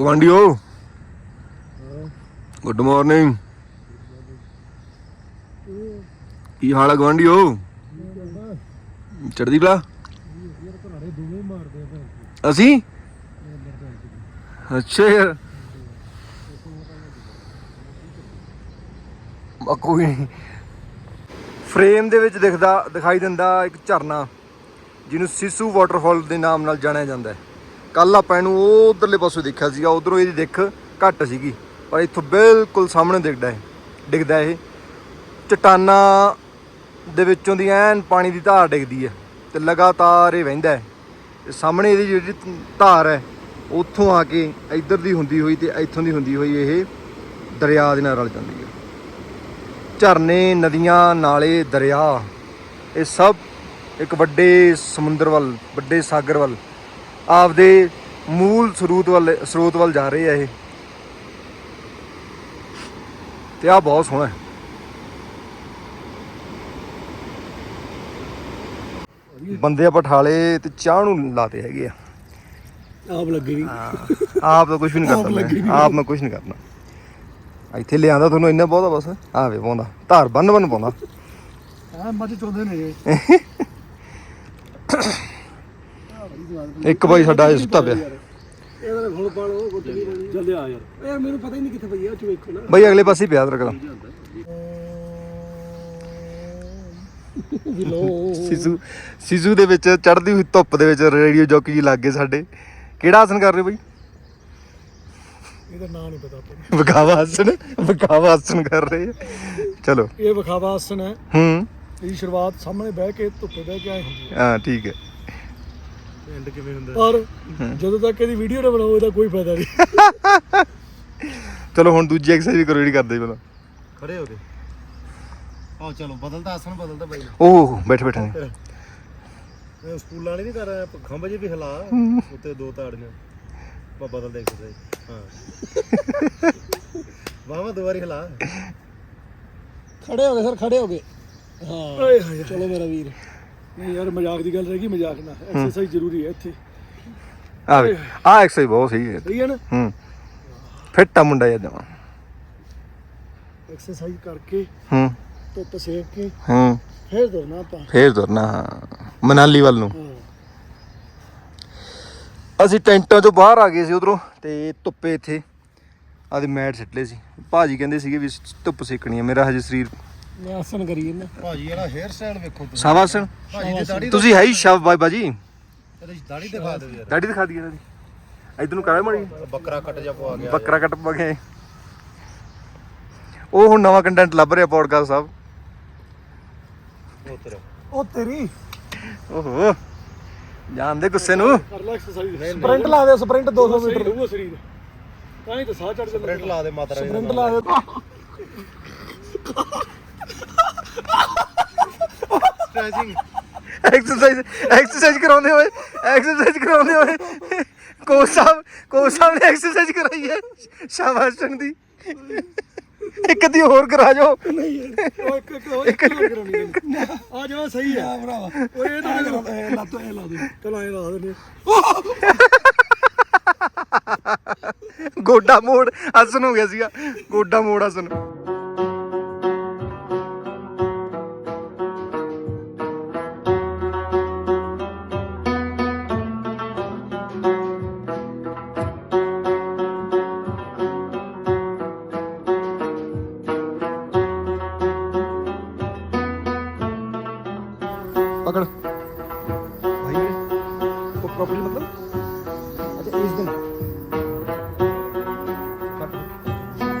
ਗਵਾਂਡੀਓ good morning ਕੀ ਹਾਲ ਹੈ ਗਵਾਂਡੀਓ ਚੜਦੀ ਕਲਾ? ਅਸੀਂ? ਅੱਛਾ ਯਾਰ। ਆ ਕੋਈ ਨਹੀਂ ਫਰੇਮ ਦੇ ਵਿੱਚ ਦਿਖਦਾ ਦਿਖਾਈ ਦਿੰਦਾ ਇੱਕ ਝਰਨਾ ਜਿਹਨੂੰ ਸਿਸੂ ਵਾਟਰਫਾਲ ਦੇ ਨਾਮ ਨਾਲ ਜਾਣਿਆ ਜਾਂਦਾ ਹੈ। ਕੱਲ ਆਪਾਂ ਇਹਨੂੰ ਉਹ ਉਧਰਲੇ ਪਾਸੋਂ ਦੇਖਿਆ ਸੀਗਾ, ਉਧਰੋਂ ਇਹਦੀ ਦਿੱਖ ਘੱਟ ਸੀਗੀ। ਪਰ ਇੱਥੋਂ ਬਿਲਕੁਲ ਸਾਹਮਣੇ ਦਿਖਦਾ ਹੈ ਦਿਖਦਾ ਇਹ। ਚਟਾਨਾਂ ਦੇ ਵਿੱਚੋਂ ਦੀ ਐਨ ਪਾਣੀ ਦੀ ਧਾਰ ਡਿੱਗਦੀ ਹੈ ਤੇ ਲਗਾਤਾਰ ਇਹ ਵਹਿੰਦਾ ਹੈ। ਤੇ ਸਾਹਮਣੇ ਇਹਦੀ ਜਿਹੜੀ ਧਾਰ ਹੈ, ਉੱਥੋਂ ਆ ਕੇ ਇੱਧਰ ਦੀ ਹੁੰਦੀ ਹੋਈ ਤੇ ਇੱਥੋਂ ਦੀ ਹੁੰਦੀ ਹੋਈ ਇਹ ਦਰਿਆ ਦੇ ਨਾਲ ਰਲ ਜਾਂਦੀ ਹੈ। ਝਰਨੇ, ਨਦੀਆਂ, ਨਾਲੇ, ਦਰਿਆ, ਇਹ ਸਭ ਇੱਕ ਵੱਡੇ ਸਮੁੰਦਰ ਵੱਲ, ਵੱਡੇ ਸਾਗਰ ਵੱਲ ਆਪਦੇ ਮੂਲ ਸਰੋਤ ਵੱਲ ਸਰੋਤ ਵੱਲ ਜਾ ਰਹੇ ਆ ਇਹ। ਤੇ ਆ ਬਹੁਤ ਸੋਹਣਾ ਹੈ। ਬੰਦੇ ਆਪਾਂ ਠਾਲੇ ਤੇ ਚਾਹ ਨੂੰ ਲਾਤੇ ਹੈਗੇ ਆ। ਆਪ ਲੱਗੇਗੀ ਆਪ ਤਾਂ ਕੁਝ ਵੀ ਨਹੀਂ ਕਰਦਾ ਆਪ ਮੈਂ। ਕੁਝ ਨਹੀਂ ਕਰਨਾ। ਇੱਥੇ ਲਿਆਂਦਾ ਤੁਹਾਨੂੰ ਇੰਨਾ ਬਹੁਤਾ ਬਸ। ਆਵੇ ਪਾਉਂਦਾ। ਧਾਰ ਬੰਨ ਬੰਨ ਪਾਉਂਦਾ। ਆ ਮੱਝ ਚੋਂਦੇ ਨੇ ਇਹ। ਇੱਕ ਬਾਈ ਸਾਡਾ ਅਜੇ ਸੁੱਤਾ ਪਿਆ। ਇਹਦਾ ਹੁਣ ਪਾਲੋ ਗੁੱਟ ਵੀ ਜਲਦੀ ਆ ਯਾਰ। ਯਾਰ ਮੈਨੂੰ ਪਤਾ ਹੀ ਨਹੀਂ ਕਿੱਥੇ ਪਈ ਆ ਚ ਵੇਖੋ ਨਾ। ਬਾਈ ਅਗਲੇ ਪਾਸੇ ਹੀ ਪਿਆ ਤੇਰਾ ਕਦਮ ਵੀ ਲੋ ਸਿਸੂ ਸਿਸੂ ਦੇ ਵਿੱਚ ਚੜ੍ਹਦੀ ਹੋਈ ਧੁੱਪ ਦੇ ਵਿੱਚ ਰੇਡੀਓ ਜੋਕੀ ਜੀ ਲੱਗ ਗਏ ਸਾਡੇ। ਕਿਹੜਾ ਆਸਨ ਕਰ ਰਹੇ ਹੋ ਬਾਈ? ਇਹਦਾ ਨਾਂ ਨਹੀਂ ਪਤਾ ਆਪਾਂ ਵਿਖਾਵਾ ਆਸਨ ਵਿਖਾਵਾ ਆਸਨ ਕਰ ਰਹੇ। ਚਲੋ। ਇਹ ਵਿਖਾਵਾ ਆਸਨ ਹੈ। ਹੂੰ। ਇਹਦੀ ਸ਼ੁਰੂਆਤ ਸਾਹਮਣੇ ਬਹਿ ਕੇ ਧੁੱਪੇ ਬਹਿ ਕੇ ਆਈ ਹੁੰਦੀ ਹਾਂ ਠੀਕ ਹੈ ਹੈ। ਐਂਡ ਕਿਵੇਂ ਹੁੰਦਾ? ਪਰ ਜਦੋਂ ਤੱਕ ਇਹਦੀ ਵੀਡੀਓ ਨਾ ਬਣਾਓ ਇਹਦਾ ਕੋਈ ਫਾਇਦਾ ਨਹੀਂ। ਚਲੋ ਹੁਣ ਦੂਜੀ ਐਕਸਰਸਾਈਜ਼ ਵੀ ਕਰੋ ਜਿਹੜੀ ਕਰਦੇ ਪਹਿਲਾਂ। ਖੜੇ ਹੋ ਗਏ ਆਓ ਚਲੋ ਬਦਲਦਾ ਆਸਣ ਬਦਲਦਾ ਬਾਈ। ਓਹ ਬੈਠ ਬੈਠ। ਨੇ ਇਹ ਸਕੂਲਾਂ ਵਾਲੇ ਨਹੀਂ ਕਰ ਰਿਹਾ ਖੰਭ ਜੇ ਵੀ ਹਿਲਾ ਉੱਤੇ ਦੋ ਤਾੜੀਆਂ। ਬਾ ਬਦਲ ਦੇ ਕਿਸੇ ਹਾਂ। ਵਾਵਾ ਦੋ ਵਾਰੀ ਹਿਲਾ। ਖੜੇ ਹੋ ਗਏ ਸਰ ਖੜੇ ਹੋ ਗਏ। ਹਾਂ ਚਲੋ ਮੇਰਾ ਵੀਰ। ਨਹੀਂ ਯਾਰ ਮਜ਼ਾਕ ਦੀ ਗੱਲ ਰਹਿ ਗਈ ਮਜ਼ਾਕ ਨਾ ਐਕਸਰਸਾਈਜ਼ ਜ਼ਰੂਰੀ ਹੈ ਇੱਥੇ। ਆ ਵੇ ਆ ਐਕਸਰਸਾਈਜ਼ ਬਹੁਤ ਸਹੀ ਹੈ। ਸਹੀ ਹੈ ਨਾ? ਹੂੰ। ਫਿੱਟ ਆ ਮੁੰਡਾ ਜਮਾ ਐਕਸਰਸਾਈਜ਼ ਕਰਕੇ ਹੂੰ। ਧੁੱਪ ਸੇਕ ਕੇ ਹੂੰ। ਫੇਰ ਦੋਨਾ ਆਪਾਂ। ਫੇਰ ਤੁਰਨਾ ਹਾਂ। ਮਨਾਲੀ ਵੱਲ ਨੂੰ। ਅਸੀਂ ਟੈਂਟਾਂ ਚੋਂ ਬਾਹਰ ਆ ਗਏ ਸੀ ਉਧਰੋਂ ਤੇ ਧੁੱਪੇ ਇੱਥੇ ਆਦੇ ਮੈਟ ਸਿੱਟ ਲਏ ਸੀ। ਭਾਜੀ ਕਹਿੰਦੇ ਸੀਗੇ ਵੀ ਧੁੱਪ ਸੇਕਣੀ ਹੈ ਮੇਰਾ ਹਜੇ ਸਰੀਰ ਮੈਂ ਆਸਨ ਕਰੀਏ ਨਾ। ਭਾਜੀ ਇਹਦਾ ਹੇਅਰ ਸਟਾਈਲ ਵੇਖੋ ਤੁਸੀਂ। ਸਾਵਾਸਨ ਭਾਜੀ ਦੀ ਦਾੜੀ ਤੁਸੀਂ ਹੈ ਹੀ ਸ਼ਵ ਬਾਈ ਬਾਜੀ। ਇਹਦੀ ਦਾੜੀ ਦਿਖਾ ਦਿਓ ਯਾਰ। ਦਾੜੀ ਦਿਖਾ ਦਈਏ ਇਹਦੀ। ਇਧਰ ਨੂੰ ਕਰਾਂ ਮੜੀ। ਬੱਕਰਾ ਕੱਟ ਜਾ ਪਵਾ ਗਿਆ। ਬੱਕਰਾ ਕੱਟ ਪਾ ਗਏ ਉਹ ਹੁਣ ਨਵਾਂ ਕੰਟੈਂਟ ਲੱਭ ਰਿਹਾ ਪੋਡਕਾਸਟ ਸਾਹਿਬ। ਉਹ ਤੇਰਾ। ਉਹ ਤੇਰੀ। ਓਹੋ। ਜਾਣਦੇ ਗੁੱਸੇ ਨੂੰ। ਕਰ ਲੈ ਐਕਸਰਸਾਈਜ਼ ਸਪ੍ਰਿੰਟ ਲਾ ਦੇ ਸਪ੍ਰਿੰਟ 200 ਮੀਟਰ। ਲਊਗਾ ਸਰੀਰ। ਤਾਂ ਹੀ ਤਾਂ ਸਾਹ ਚੜ ਜਾਂਦਾ। ਪ੍ਰਿੰਟ ਲਾ ਦੇ ਮਾਤਾ ਰਾਣੀ ਸਪ੍ਰਿੰਟ। ਲਾ ਦੇ। ਸਟ੍ਰੈਚਿੰਗ ਐਕਸਰਸਾਈਜ਼ ਐਕਸਰਸਾਈਜ਼ ਕਰਾਉਂਦੇ ਹੋਏ ਐਕਸਰਸਾਈਜ਼ ਕਰਾਉਂਦੇ ਹੋਏ ਕੋਚ ਸਾਹਿਬ ਕੋਚ ਸਾਹਿਬ ਨੇ ਐਕਸਰਸਾਈਜ਼ ਕਰਾਈ ਹੈ ਸ਼ਾਬਾਸ਼ਣ ਦੀ ਇੱਕ ਦੀ ਹੋਰ ਕਰਾ ਜਾਓ ਨਹੀਂ ਯਾਰ ਉਹ ਇੱਕ ਇੱਕ ਉਹ ਇੱਕ ਹੋਰ ਕਰਾਉਣੀ ਹੈ। ਆ ਜਾ ਸਹੀ ਆ ਭਰਾਵਾ ਉਹ ਇਹ ਤਾਂ ਇਹ ਲਾ ਤੋ ਇਹ ਲਾ ਦੇ ਚਲ ਇਹ ਲਾ ਦੇ ਗੋਡਾ ਮੋੜ ਆਸਨ ਹੋ ਗਿਆ ਸੀਗਾ ਗੋਡਾ ਮੋੜ ਆਸਨ ਇਸ ਦਿਨ।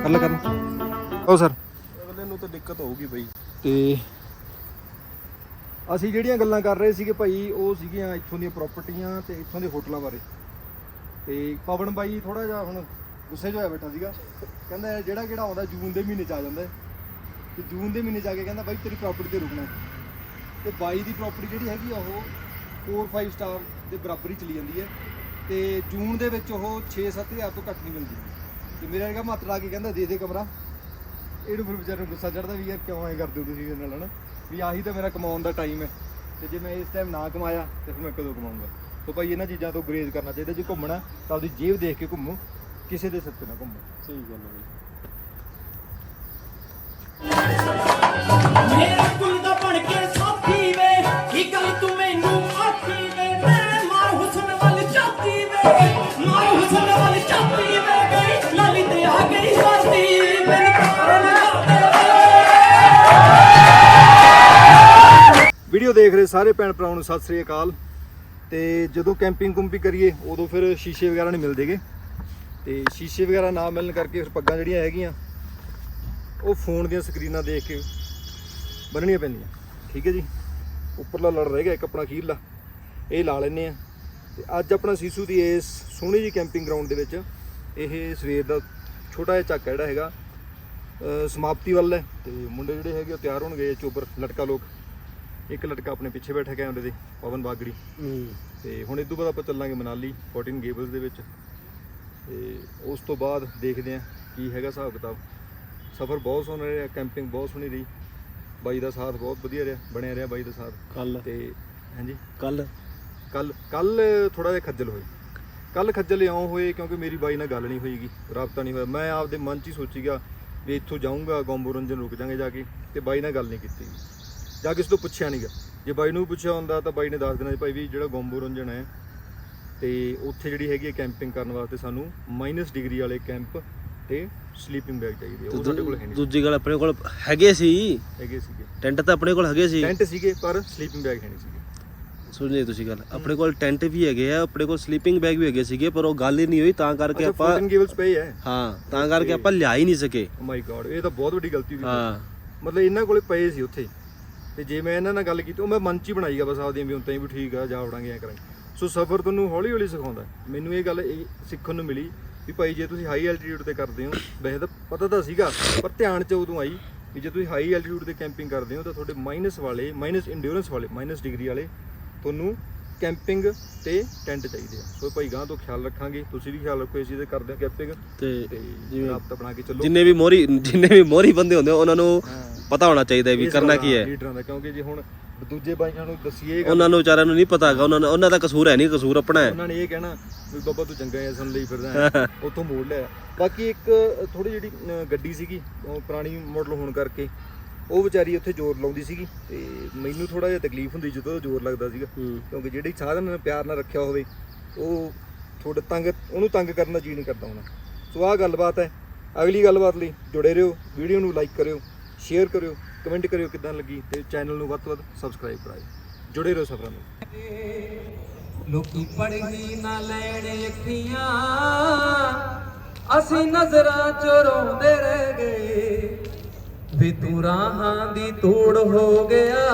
ਕਰ ਲੈ ਕਰ ਉਹ ਸਰ। ਅਗਲੇ ਨੂੰ ਤਾਂ ਦਿੱਕਤ ਹੋਊਗੀ ਬਈ। ਤੇ ਅਸੀਂ ਜਿਹੜੀਆਂ ਗੱਲਾਂ ਕਰ ਰਹੇ ਸੀਗੇ ਭਾਈ ਉਹ ਸੀਗੀਆਂ ਇੱਥੋਂ ਦੀਆਂ ਪ੍ਰਾਪਰਟੀਆਂ ਤੇ ਇੱਥੋਂ ਦੇ ਹੋਟਲਾਂ ਬਾਰੇ। ਤੇ ਪਵਨ ਬਾਈ ਥੋੜਾ ਜਿਹਾ ਹੁਣ ਗੁੱਸੇ 'ਚ ਹੋਇਆ ਬੈਠਾ ਸੀਗਾ। ਕਹਿੰਦਾ ਜਿਹੜਾ ਕਿਹੜਾ ਆਉਂਦਾ ਜੂਨ ਦੇ ਮਹੀਨੇ 'ਚ ਆ ਜਾਂਦਾ। ਤੇ ਜੂਨ ਦੇ ਮਹੀਨੇ 'ਚ ਆ ਕੇ ਕਹਿੰਦਾ ਬਾਈ ਤੇਰੀ ਪ੍ਰਾਪਰਟੀ ਤੇ ਰੁਕਣਾ। ਤੇ ਬਾਈ ਦੀ ਪ੍ਰਾਪਰਟੀ ਜਿਹੜੀ ਹੈਗੀ ਆ ਉਹ 4-5 ਸਟਾਰ ਦੇ ਬਰਾਬਰ ਹੀ ਚਲੀ ਜਾਂਦੀ ਹੈ। ਤੇ ਜੂਨ ਦੇ ਵਿੱਚ ਉਹ 6-7 ਹਜ਼ਾਰ ਤੋਂ ਘੱਟ ਨਹੀਂ ਮਿਲਦੀ। ਤੇ ਮੇਰੇ ਵਰਗਾ ਮਾਤਰਾ ਆ ਕੇ ਕਹਿੰਦਾ? ਦੇ ਦੇ ਕਮਰਾ। ਇਹਨੂੰ ਫਿਰ ਵਿਚਾਰੇ ਨੂੰ ਗੁੱਸਾ ਚੜਦਾ ਵੀ ਯਾਰ ਕਿਉਂ ਐ ਕਰਦੇ ਹੋ ਤੁਸੀਂ ਇਹਦੇ ਨਾਲ ਹਨਾ? ਵੀ ਆਹੀ ਤਾਂ ਮੇਰਾ ਕਮਾਉਣ ਦਾ ਟਾਈਮ ਹੈ। ਤੇ ਜੇ ਮੈਂ ਇਸ ਟਾਈਮ ਨਾ ਕਮਾਇਆ ਤੇ ਫਿਰ ਮੈਂ ਕਦੋਂ ਕਮਾਊਂਗਾ? ਸੋ ਭਾਈ ਇਹਨਾਂ ਚੀਜ਼ਾਂ ਤੋਂ ਗਰੇਜ਼ ਕਰਨਾ ਚਾਹੀਦਾ ਜੇ ਘੁੰਮਣਾ ਤਾਂ ਆਪਦੀ ਜੇਬ ਦੇਖ ਕੇ ਘੁੰਮੋ। ਕਿਸੇ ਦੇ ਸਿਰ ਤੇ ਨਾ ਘੁੰਮੋ। ਸਹੀ ਗੱਲ ਹੈ ਮੇਰਾ ਕੁਲ ਦਾ ਬਣ ਕੇ ਵੀਡੀਓ ਦੇਖ ਰਹੇ ਸਾਰੇ ਭੈਣ ਭਰਾਵਾਂ ਨੂੰ ਸਤਿ ਸ੍ਰੀ ਅਕਾਲ। ਤੇ ਜਦੋਂ ਕੈਂਪਿੰਗ ਕੁੰਪੀ ਕਰੀਏ, ਉਦੋਂ ਫਿਰ ਸ਼ੀਸ਼ੇ ਵਗੈਰਾ ਨਹੀਂ ਮਿਲਦੇਗੇ ਤੇ ਸ਼ੀਸ਼ੇ ਵਗੈਰਾ ਨਾ ਮਿਲਣ ਕਰਕੇ ਫਿਰ ਪੱਗਾਂ ਜਿਹੜੀਆਂ ਹੈਗੀਆਂ, ਉਹ ਫੋਨ ਦੀਆਂ ਸਕਰੀਨਾਂ ਦੇਖ ਕੇ ਬੰਨਣੀਆਂ ਪੈਂਦੀਆਂ। ਠੀਕ ਹੈ ਜੀ? ਉੱਪਰਲਾ ਲੜ ਰਹਿ ਗਿਆ, ਇੱਕ ਆਪਣਾ ਅਖੀਰਲਾ। ਇਹ ਲਾ ਲੈਨੇ ਆ ਤੇ ਅੱਜ ਆਪਣਾ ਸੀਸੂ ਦੀ ਇਸ ਸੋਹਣੀ ਜੀ ਕੈਂਪਿੰਗ ਗਰਾਊਂਡ ਦੇ ਵਿੱਚ ਇਹ ਸਵੇਰ ਦਾ ਛੋਟਾ ਜਿਹਾ ਚੱਕ ਜਿਹੜਾ ਹੈਗਾ ਸਮਾਪਤੀ ਵੱਲ ਹੈ ਤੇ ਮੁੰਡੇ ਜਿਹੜੇ ਹੈਗੇ ਉਹ ਤਿਆਰ ਹੋਣਗੇ ਚੋਬਰ ਲਟਕਾ ਲੋਕ। ਇੱਕ ਲਟਕਾ ਆਪਣੇ ਪਿੱਛੇ ਬੈਠਾ ਕੈਮਰੇ ਦੇ ਪਵਨ ਬਾਗੜੀ। ਤੇ ਹੁਣ ਇਦੋਂ ਬਾਅਦ ਆਪਾਂ ਚੱਲਾਂਗੇ ਮਨਾਲੀ 14 ਗੇਬਲਸ ਦੇ ਵਿੱਚ। ਤੇ ਉਸ ਤੋਂ ਬਾਅਦ ਦੇਖਦੇ ਹਾਂ ਕੀ ਹੈਗਾ ਹਿਸਾਬ ਕਿਤਾਬ। ਸਫ਼ਰ ਬਹੁਤ ਸੋਹਣਾ ਰਿਹਾ ਕੈਂਪਿੰਗ ਬਹੁਤ ਸੋਹਣੀ ਰਹੀ। ਬਾਈ ਦਾ ਸਾਥ ਬਹੁਤ ਵਧੀਆ ਰਿਹਾ ਬਣਿਆ ਰਿਹਾ ਬਾਈ ਦਾ ਸਾਥ। ਕੱਲ ਤੇ ਹਾਂਜੀ। ਕੱਲ ਕੱਲ ਕੱਲ ਥੋੜਾ ਜਿਹਾ ਖੱਜਲ ਹੋਏ ਕੱਲ ਖੱਜਲ ਇਉਂ ਹੋਏ ਕਿਉਂਕਿ ਮੇਰੀ ਬਾਈ ਨਾਲ ਗੱਲ ਨਹੀਂ ਹੋਈਗੀ ਰਾਬਤਾ ਨਹੀਂ ਹੋਇਆ। ਮੈਂ ਆਪਦੇ ਮਨ 'ਚ ਹੀ ਸੋਚੀਗਾ ਵੀ ਇੱਥੋਂ ਜਾਊਂਗਾ ਗੋਂਬੋ ਰੰਜਨ ਰੁਕ ਜਾਾਂਗੇ ਜਾ ਕੇ ਤੇ ਬਾਈ ਨਾਲ ਗੱਲ ਨਹੀਂ ਕੀਤੀ। ਜਾ ਕੇ ਇਸ ਤੋਂ ਪੁੱਛਿਆ ਨਹੀਂਗਾ ਜੇ ਬਾਈ ਨੂੰ ਪੁੱਛਿਆ ਹੁੰਦਾ ਤਾਂ ਬਾਈ ਨੇ ਦੱਸ ਦੇਣਾ ਸੀ ਭਾਈ ਵੀ ਜਿਹੜਾ ਗੋਂਬੋ ਰੰਜਨ ਹੈ ਤੇ ਉੱਥੇ ਜਿਹੜੀ ਹੈਗੀ ਹੈ ਕੈਂਪਿੰਗ ਕਰਨ ਵਾਸਤੇ ਸਾਨੂੰ ਮਾਈਨਸ ਡਿਗਰੀ ਵਾਲੇ ਕੈਂਪ ਤੇ ਸਲੀਪਿੰਗ ਬੈਗ ਚਾਹੀਦੇ। ਉਹ ਸਾਡੇ ਕੋਲ ਹੈ ਨਹੀਂ। ਦੂਜੀ ਗੱਲ ਆਪਣੇ ਕੋਲ ਹੈਗੇ ਸੀ। ਹੈਗੇ ਸੀਗੇ। ਟੈਂਟ ਤਾਂ ਆਪਣੇ ਕੋਲ ਹੈਗੇ ਸੀ। ਟੈਂਟ ਸੀਗੇ ਪਰ ਸਲੀਪਿੰਗ ਬੈਗ ਹੈ ਨਹੀਂ ਸੀਗੇ। ਸੁਣ ਲਈ ਤੁਸੀਂ ਗੱਲ। ਆਪਣੇ ਕੋਲ ਟੈਂਟ ਵੀ ਹੈਗੇ ਆ ਆਪਣੇ ਕੋਲ ਸਲੀਪਿੰਗ ਬੈਗ ਵੀ ਹੈਗੇ ਸੀਗੇ ਪਰ ਉਹ ਗੱਲ ਹੀ ਨਹੀਂ ਹੋਈ ਤਾਂ ਕਰਕੇ ਆਪਾਂ 14 ਗੇਬਲਸ ਪਏ ਹੈ ਹਾਂ ਤਾਂ ਕਰਕੇ ਆਪਾਂ ਲਿਆ ਹੀ ਨਹੀਂ ਸਕੇ। ਓ ਮਾਈ ਗॉड ਇਹ ਤਾਂ ਬਹੁਤ ਵੱਡੀ ਗਲਤੀ ਹੋਈ। ਹਾਂ। ਮਤਲਬ ਇਹਨਾਂ ਕੋਲੇ ਪਏ ਸੀ ਉੱਥੇ। ਤੇ ਜੇ ਮੈਂ ਇਹਨਾਂ ਨਾਲ ਗੱਲ ਕੀਤੀ ਉਹ ਮੈਂ ਮਨ ਚ ਹੀ ਬਣਾਈਗਾ ਬਸ ਆਪਦੀਆਂ ਵੀ ਉਤਾਂ ਹੀ ਵੀ ਠੀਕ ਆ ਜਾ ਵੜਾਂਗੇ ਐ ਕਰਾਂਗੇ। ਸੋ ਸਫ਼ਰ ਤੁਹਾਨੂੰ ਹੌਲੀ ਹੌਲੀ ਸਿਖਾਉਂਦਾ। ਮੈਨੂੰ ਇਹ ਗੱਲ ਇਹ ਸਿੱਖਣ ਨੂੰ ਮਿਲੀ ਵੀ ਭਾਈ ਜੇ ਤੁਸੀਂ ਹਾਈ ਐਲਟੀਟਿਊਡ ਤੇ ਕਰਦੇ ਹੋ ਵੈਸੇ ਤਾਂ ਪਤਾ ਤਾਂ ਸੀਗਾ ਪਰ ਧਿਆਨ ਚ ਉਦੋਂ ਆਈ ਵੀ ਜੇ ਤੁਸੀਂ ਹਾਈ ਐਲਟੀਟਿਊਡ ਤੇ ਕੈਂਪਿੰਗ ਕਰਦੇ ਹੋ ਤਾਂ ਤੁਹਾਡੇ ਮਾਈਨਸ ਵਾਲੇ ਮਾਈਨਸ ਇੰਡਿਊਰੈਂਸ ਵਾਲੇ ਮਾਈਨਸ ਡਿਗਰੀ ਵਾਲੇ ਤੁਹਾਨੂੰ ਕੈਂਪਿੰਗ ਤੇ ਟੈਂਟ ਚਾਹੀਦੇ ਆ। ਸੋ ਭਾਈ ਗਾਂ ਤੋਂ ਖਿਆਲ ਰੱਖਾਂਗੇ। ਤੁਸੀਂ ਵੀ ਖਿਆਲ ਰੱਖੋ ਇਸ ਚੀਜ਼ ਦੇ ਕਰਦੇ ਆ ਕੈਂਪਿੰਗ। ਤੇ ਤੇ ਜਿਵੇਂ ਰਾਬਤਾ ਬਣਾ ਕੇ ਚੱਲੋ। ਜਿੰਨੇ ਵੀ ਮੋਰੀ ਜਿੰਨੇ ਵੀ ਮੋਰੀ ਬੰਦੇ ਹੁੰਦੇ ਉਹਨਾਂ ਨੂੰ। ਪਤਾ ਹੋਣਾ ਚਾਹੀਦਾ ਵੀ ਕਰਨਾ ਕੀ ਹੈ। ਲੀਡਰਾਂ ਦਾ ਕਿਉਂਕਿ ਜੇ ਹੁਣ ਦੂਜੇ ਬਾਈਆਂ ਨੂੰ ਦਸੀਏ ਉਹਨਾਂ ਨੂੰ ਵਿਚਾਰਿਆਂ ਨੂੰ ਨਹੀਂ ਪਤਾ ਹੈਗਾ। ਉਹਨਾਂ ਨੂੰ ਉਹਨਾਂ ਦਾ ਕਸੂਰ ਹੈ ਨਹੀਂ ਕਸੂਰ ਆਪਣਾ ਹੈ। ਉਹਨਾਂ ਨੇ ਇਹ ਕਹਿਣਾ ਵੀ ਬਾਬਾ ਤੂੰ ਚੰਗਾ ਐ ਸੁਣ ਲਈ ਫਿਰਦਾ ਉੱਥੋਂ ਮੋੜ ਲਿਆ। ਬਾਕੀ ਇੱਕ ਥੋੜੀ ਜਿਹੜੀ ਗੱਡੀ ਸੀਗੀ ਪੁਰਾਣੀ ਮਾਡਲ ਹੋਣ ਕਰਕੇ ਉਹ ਵਿਚਾਰੀ ਉੱਥੇ ਜ਼ੋਰ ਲਾਉਂਦੀ ਸੀਗੀ ਤੇ ਮੈਨੂੰ ਥੋੜਾ ਜਿਹਾ ਤਕਲੀਫ ਹੁੰਦੀ ਜਦੋਂ ਉਹ ਜ਼ੋਰ ਲੱਗਦਾ ਸੀਗਾ। ਕਿਉਂਕਿ ਜਿਹੜੀ ਸਾਧਨ ਨੇ ਪਿਆਰ ਨਾਲ ਰੱਖਿਆ ਹੋਵੇ ਉਹ ਥੋੜਾ ਤੰਗ ਉਹਨੂੰ ਤੰਗ ਕਰਨ ਦਾ ਜੀ ਨਹੀਂ ਕਰਦਾ ਹੋਣਾ ਸੋ ਆਹ ਗੱਲਬਾਤ ਹੈ। ਅਗਲੀ ਗੱਲਬਾਤ ਲਈ ਜੁੜੇ ਰਹੋ। ਵੀਡੀਓ ਨੂੰ ਲਾਈਕ ਕਰਿਓ ਸ਼ੇਅਰ ਕਰਿਓ ਕਮੈਂਟ ਕਰਿਓ ਕਿਦਾਂ ਲੱਗੀ ਤੇ ਚੈਨਲ ਨੂੰ ਵੱਧ ਤੋਂ ਵੱਧ ਸਬਸਕ੍ਰਾਈਬ ਕਰਾਇਓ। ਜੁੜੇ ਰਹੋ ਸਫਰਾਂ ਨੂੰ। ਲੋਕੀ ਪੜ੍ਹੀ ਨਾ ਲੈਣ ਅੱਖੀਆਂ ਅਸੀਂ ਨਜ਼ਰਾਂ ਚ ਰੋਂਦੇ ਰਹਿ ਗਏ। ਵੀ ਤੂੰ ਰਾਹਾਂ ਦੀ ਧੂੜ ਹੋ ਗਿਆ।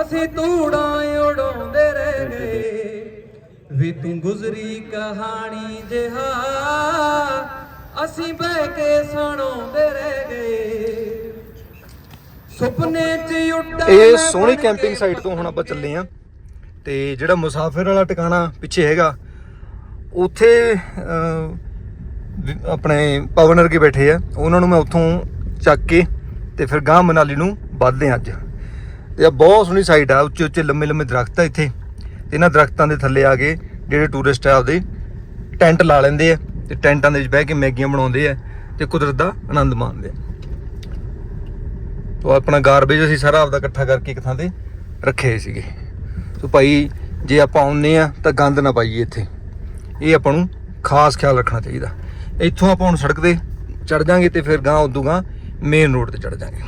ਅਸੀਂ ਧੂੜਾਂ ਉਡਾਉਂਦੇ ਰਹਿ ਗਏ। ਵੀ ਤੂੰ ਗੁਜ਼ਰੀ ਕਹਾਣੀ ਜਿਹਾ। ਅਸੀਂ ਬਹਿ ਕੇ ਸੁਣਾਉਂਦੇ ਰਹਿ ਗਏ। ਸੁਪਨੇ ਚ ਉੱਡਾ ਇਹ ਸੋਹਣੀ ਕੈਂਪਿੰਗ ਕੇ ਸਾਈਟ ਤੋਂ ਹੁਣ ਆਪਾਂ ਚੱਲੇ ਆ। ਤੇ ਜਿਹੜਾ ਮੁਸਾਫਿਰ ਵਾਲਾ ਟਿਕਾਣਾ ਪਿੱਛੇ ਹੈਗਾ ਉੱਥੇ ਆਪਣੇ ਪਵਨ ਵਰਗੇ ਬੈਠੇ ਆ। ਉਹਨਾਂ ਨੂੰ ਮੈਂ ਉੱਥੋਂ ਚੱਕ ਕੇ ਤੇ ਫਿਰ ਗਾਂ ਮਨਾਲੀ ਨੂੰ ਵੱਧਦੇ ਹਾਂ ਅੱਜ। ਤੇ ਆ ਬਹੁਤ ਸੋਹਣੀ ਸਾਈਟ ਆ, ਉੱਚੇ ਉੱਚੇ ਲੰਮੇ ਲੰਮੇ ਦਰਖਤ ਆ ਇੱਥੇ। ਤੇ ਇਹਨਾਂ ਦਰਖਤਾਂ ਦੇ ਥੱਲੇ ਆ ਕੇ ਜਿਹੜੇ ਟੂਰਿਸਟ ਆ ਆਪਦੇ ਟੈਂਟ ਲਾ ਲੈਂਦੇ ਆ ਤੇ ਟੈਂਟਾਂ ਦੇ ਵਿੱਚ ਬਹਿ ਕੇ ਮੈਗੀਆਂ ਬਣਾਉਂਦੇ ਆ ਤੇ ਕੁਦਰਤ ਦਾ ਆਨੰਦ ਮਾਣਦੇ ਆ। ਤੋ ਆਪਣਾ ਗਾਰਬੇਜ ਅਸੀਂ ਸਾਰਾ ਆਪਦਾ ਇਕੱਠਾ ਕਰਕੇ ਇੱਕ ਥਾਂ ਤੇ ਰੱਖੇ ਸੀਗੇ। ਸੋ ਭਾਈ, ਜੇ ਆਪਾਂ ਆਉਂਦੇ ਆ ਤਾਂ ਗੰਦ ਨਾ ਪਾਈਏ ਇੱਥੇ। ਇਹ ਆਪਾਂ ਨੂੰ ਖਾਸ ਖਿਆਲ ਰੱਖਣਾ ਚਾਹੀਦਾ। ਇੱਥੋਂ ਆਪਾਂ ਹੁਣ ਸੜਕ ਤੇ ਚੜ ਜਾਾਂਗੇ ਤੇ ਫਿਰ ਗਾਂ ਉਦੋਂ ਗਾਂ ਮੇਨ ਰੋਡ ਤੇ ਚੜ ਜਾਾਂਗੇ।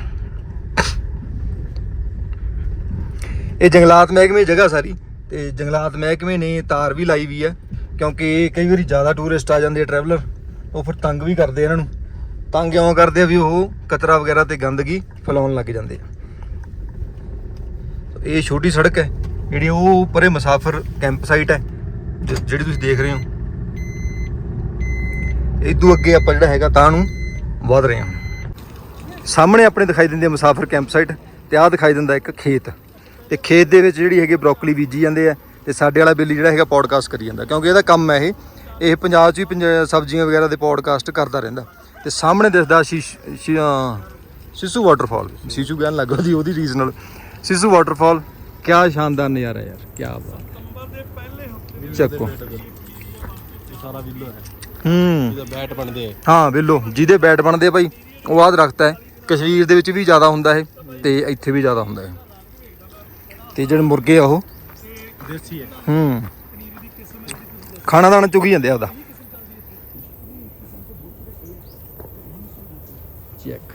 ਇਹ ਜੰਗਲਾਤ ਮਹਿਕਮੇ ਜਗ੍ਹਾ ਸਾਰੀ, ਤੇ ਜੰਗਲਾਤ ਮਹਿਕਮੇ ਨੇ ਤਾਰ ਵੀ ਲਾਈ ਵੀ ਹੈ, ਕਿਉਂਕਿ ਕਈ ਵਾਰੀ ਜ਼ਿਆਦਾ ਟੂਰਿਸਟ ਆ ਜਾਂਦੇ ਆ ਟਰੈਵਲਰ ਉਹ ਫਿਰ ਤੰਗ ਵੀ ਕਰਦੇ ਇਹਨਾਂ ਨੂੰ। ਤੰਗ ਕਿਉਂ ਕਰਦੇ ਆ ਵੀ ਉਹ ਕਚਰਾ ਵਗੈਰਾ ਤੇ ਗੰਦਗੀ ਫੈਲਾਉਣ ਲੱਗ ਜਾਂਦੇ ਆ। ਇਹ ਛੋਟੀ ਸੜਕ ਹੈ, ਜਿਹੜੀ ਉਹ ਪਰੇ ਮੁਸਾਫਰ ਕੈਂਪ ਸਾਈਟ ਹੈ, ਜ- ਜਿਹੜੀ ਤੁਸੀਂ ਦੇਖ ਰਹੇ ਹੋ। ਇਦੋਂ ਅੱਗੇ ਆਪਾਂ ਜਿਹੜਾ ਹੈਗਾ ਤਾਂ ਨੂੰ ਵਧ ਰਹੇ ਹਾਂ। ਸਾਹਮਣੇ ਆਪਣੇ ਦਿਖਾਈ ਦਿੰਦੀ ਹੈ ਮੁਸਾਫਰ ਕੈਂਪ ਸਾਈਟ ਤੇ ਆਹ ਦਿਖਾਈ ਦਿੰਦਾ ਇੱਕ ਖੇਤ। ਤੇ ਖੇਤ ਦੇ ਵਿੱਚ ਜਿਹੜੀ ਹੈਗੀ ਬਰੋਕਲੀ ਬੀਜੀ ਜਾਂਦੇ ਆ ਤੇ ਸਾਡੇ ਵਾਲਾ ਬੇਲੀ ਜਿਹੜਾ ਹੈਗਾ ਪੋਡਕਾਸਟ ਕਰੀ ਜਾਂਦਾ। ਕਿਉਂਕਿ ਇਹਦਾ ਕੰਮ ਹੈ ਇਹ। ਇਹ ਪੰਜਾਬ 'ਚ ਵੀ ਸਬਜ਼ੀਆਂ ਵਗੈਰਾ ਦੇ ਪੋਡਕਾਸਟ ਕਰਦਾ ਰਹਿੰਦਾ। ਤੇ ਸਾਹਮਣੇ ਦਿਸਦਾ ਸ਼ੀਸ਼ ਵਾਟਰਫਾਲ ਸਿਸੂ ਕਹਿਣ ਲੱਗਾ ਉਹਦੀ ਉਹਦੀ ਰੀਜਨਲ ਸਿਸੂ ਵਾਟਰਫਾਲ ਕਿਆ ਸ਼ਾਨਦਾਰ ਨਜ਼ਾਰਾ ਯਾਰ ਕਿਆ ਬਾਤ। ਨੰਬਰ ਦੇ ਪਹਿਲੇ ਹਫ਼ਤੇ ਚੱਕੋ। ਸਾਰਾ ਵਿਲੋ ਹੈ। ਹੂੰ। ਜਿਹਦਾ ਬੈਟ ਬਣਦੇ ਆ। ਹਾਂ ਬਿੱਲੋ ਜਿਹਦੇ ਬੈਟ ਬਣਦੇ ਭਾਈ ਉਹ ਆਹ ਦਰਖਤ ਹੈ। ਕਸ਼ਮੀਰ ਦੇ ਵਿੱਚ ਵੀ ਜ਼ਿਆਦਾ ਹੁੰਦਾ ਇਹ ਤੇ ਇੱਥੇ ਵੀ ਜ਼ਿਆਦਾ ਹੁੰਦਾ ਹੈ ਤੇ ਜਿਹੜੇ ਮੁਰਗੇ ਆ ਉਹ? ਦੇਸੀ ਹੈ। ਹੂੰ। ਖਾਣਾ ਦਾਣਾ ਚੁਗੀ ਜਾਂਦੇ ਆ ਉਹਦਾ ਚੈੱਕ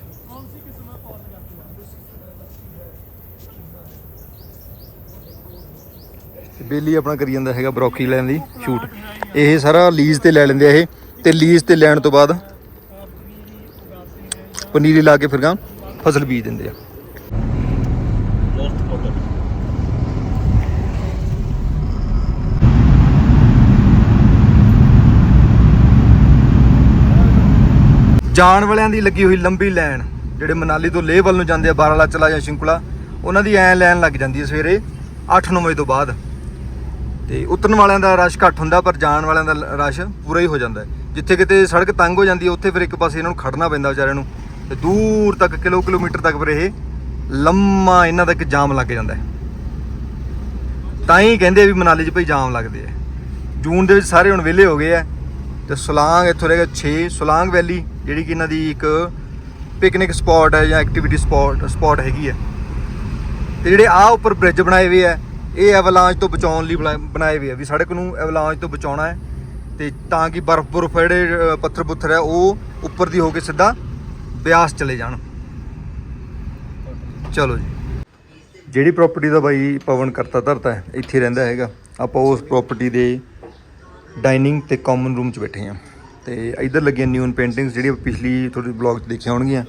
ਬੇਲੀ ਆਪਣਾ ਕਰੀ ਜਾਂਦਾ ਹੈਗਾ ਬਰੋਕੀ ਲੈਣ ਦੀ ਸ਼ੂਟ। ਇਹ ਸਾਰਾ ਲੀਜ਼ ਤੇ ਲੈ ਲੈਂਦੇ ਆ ਇਹ। ਤੇ ਲੀਜ਼ ਤੇ ਲੈਣ ਤੋਂ ਬਾਅਦ ਪਨੀਰੀ ਲਾ ਕੇ ਫਿਰ ਗਾਂ ਫਸਲ ਬੀਜ ਦਿੰਦੇ ਆ। ਜਾਣ ਵਾਲਿਆਂ ਦੀ ਲੱਗੀ ਹੋਈ ਲੰਬੀ ਲਾਈਨ, ਜਿਹੜੇ ਮਨਾਲੀ ਤੋਂ ਲੇਹ ਵੱਲ ਨੂੰ ਜਾਂਦੇ ਆ ਬਾਰਾਲਾਚਲਾ ਜਾਂ ਸ਼ਿੰਕੁਲਾ, ਉਹਨਾਂ ਦੀ ਐ ਲਾਈਨ ਲੱਗ ਜਾਂਦੀ ਹੈ ਸਵੇਰੇ 8-9 ਵਜੇ ਤੋਂ ਬਾਅਦ। ਤੇ ਉਤਰਨ ਵਾਲਿਆਂ ਦਾ ਰਸ਼ ਘੱਟ ਹੁੰਦਾ, ਪਰ ਜਾਣ ਵਾਲਿਆਂ ਦਾ ਰਸ਼ ਪੂਰਾ ਹੀ ਹੋ ਜਾਂਦਾ ਜਿੱਥੇ ਕਿਤੇ ਸੜਕ ਤੰਗ ਹੋ ਜਾਂਦੀ ਹੈ ਉੱਥੇ ਫਿਰ ਇੱਕ ਪਾਸੇ ਇਹਨਾਂ ਨੂੰ ਖੜਨਾ ਪੈਂਦਾ ਵਿਚਾਰਿਆਂ ਨੂੰ। ਤੇ ਦੂਰ ਤੱਕ, ਕਿਲੋ ਕਿਲੋਮੀਟਰ ਤੱਕ ਫਿਰ ਇਹ ਲੰਮਾ ਇਹਨਾਂ ਦਾ ਇੱਕ ਜਾਮ ਲੱਗ ਜਾਂਦਾ ਤਾਂ ਹੀ ਕਹਿੰਦੇ ਵੀ ਮਨਾਲੀ 'ਚ ਭਈ ਜਾਮ ਲੱਗਦੇ ਆ। ਜੂਨ ਦੇ ਵਿੱਚ ਸਾਰੇ ਹੁਣ ਵਿਹਲੇ ਹੋ ਗਏ ਆ ਤੇ ਸੁਲਾਂਗ ਇੱਥੋਂ ਰਹਿ ਗਿਆ 6 ਸੁਲਾਂਗ ਵੈਲੀ, ਜਿਹੜੀ ਕਿ ਇਹਨਾਂ ਦੀ ਇੱਕ ਪਿਕਨਿਕ ਸਪੌਟ ਹੈ ਜਾਂ ਐਕਟੀਵਿਟੀ ਸਪੌਟ ਸਪੌਟ ਹੈਗੀ ਹੈ ਤੇ ਜਿਹੜੇ ਆ ਉੱਪਰ ਬ੍ਰਿਜ ਬਣਾਏ ਹੋਏ ਆ, ਇਹ ਐਵਲਾਂਚ ਤੋਂ ਬਚਾਉਣ ਲਈ ਬਣਾ- ਬਣਾਏ ਹੋਏ ਆ ਵੀ ਸੜਕ ਨੂੰ ਐਵਲਾਂਚ ਤੋਂ ਬਚਾਉਣਾ ਹੈ। ਤੇ ਤਾਂ ਕਿ ਬਰਫ਼ ਬਰਫ਼ ਜਿਹੜੇ ਪੱਥਰ ਪੁੱਥਰ ਹੈ, ਉਹ ਉੱਪਰ ਦੀ ਹੋ ਕੇ ਸਿੱਧਾ ਬਿਆਸ ਚਲੇ ਜਾਣ। ਚਲੋ ਜੀ। ਜਿਹੜੀ ਪ੍ਰਾਪਰਟੀ ਦਾ ਬਾਈ ਪਵਨ ਕਰਤਾ ਧਰਤਾ ਇੱਥੇ ਰਹਿੰਦਾ ਹੈਗਾ। ਆਪਾਂ ਉਸ ਪ੍ਰਾਪਰਟੀ ਦੇ ਡਾਈਨਿੰਗ ਤੇ ਕਾਮਨ ਰੂਮ 'ਚ ਬੈਠੇ ਹਾਂ। ਤੇ ਇੱਧਰ ਲੱਗੀਆਂ ਨਿਊਨ ਪੇਂਟਿੰਗਸ ਜਿਹੜੀਆਂ ਪਿਛਲੀ ਤੁਹਾਡੇ ਬਲੌਗ 'ਚ ਦੇਖੀਆਂ ਹੋਣਗੀਆਂ।